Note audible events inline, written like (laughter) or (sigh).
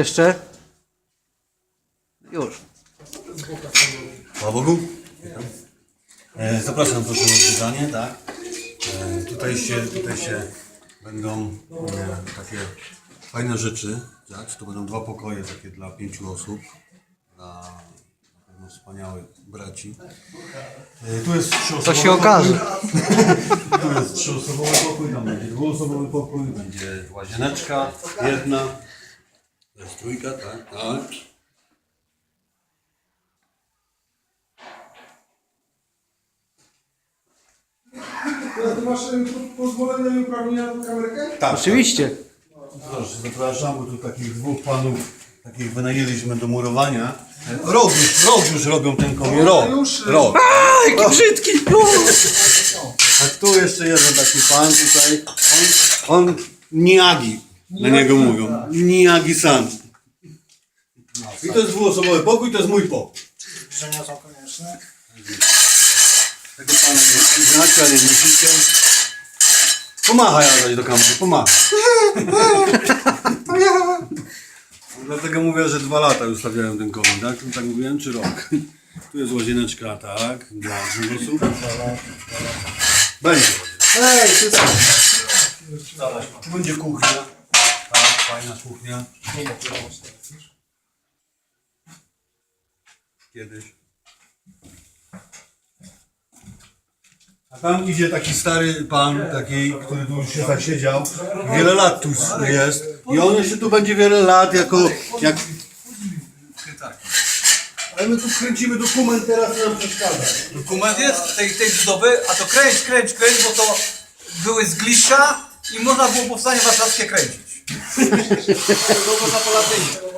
Jeszcze? Już. Chwała Bogu. E, zapraszam proszę na zwiedzanie, tak. E, tutaj, się, tutaj się będą e, takie fajne rzeczy, tak. To będą dwa pokoje takie dla pięciu osób, dla na pewno wspaniałych braci. E, tu jest trzyosobowy To się okaże. Pokój. (laughs) Tu jest trzyosobowy pokój, tam będzie dwuosobowy pokój, będzie łazieneczka jedna. To jest trójka, tak, tak. A ty masz po- pozwolenie i uprawnienia na tą kamerkę? tak Oczywiście. Proszę, zapraszam, bo tu takich dwóch panów, takich wynajęliśmy do murowania. Rok już, rok już robią ten komin, rok, rok. A, jaki brzydki! A tu jeszcze jeden taki pan tutaj, on, on Niagi, na niego mówią, Niagi san. I to jest dwuosobowy pokój, to jest mój pokój. Żenia są konieczne. Tego pana nie znacie, ale nie musicie. Pomachaj Adaś do kamery, pomachaj. (laughs) Dlatego mówię, że dwa lata już stawiałem ten komin, tak? Tak mówiłem, czy rok? Tu jest łazieneczka, tak, dla osób. Będzie. Ej, ty co? Tu będzie kuchnia. Tak, fajna kuchnia. Kiedyś. A tam idzie taki stary pan, taki, który tu już się zasiedział. Wiele lat tu jest. I on jeszcze tu będzie wiele lat jako... Jak... Ale my tu kręcimy dokument teraz i nam przeszkadza. Dokument jest tej, tej budowy, a to kręć, kręć, kręć, bo to były zgliszcza i można było powstanie warszawskie kręcić. Długo na Polatynie.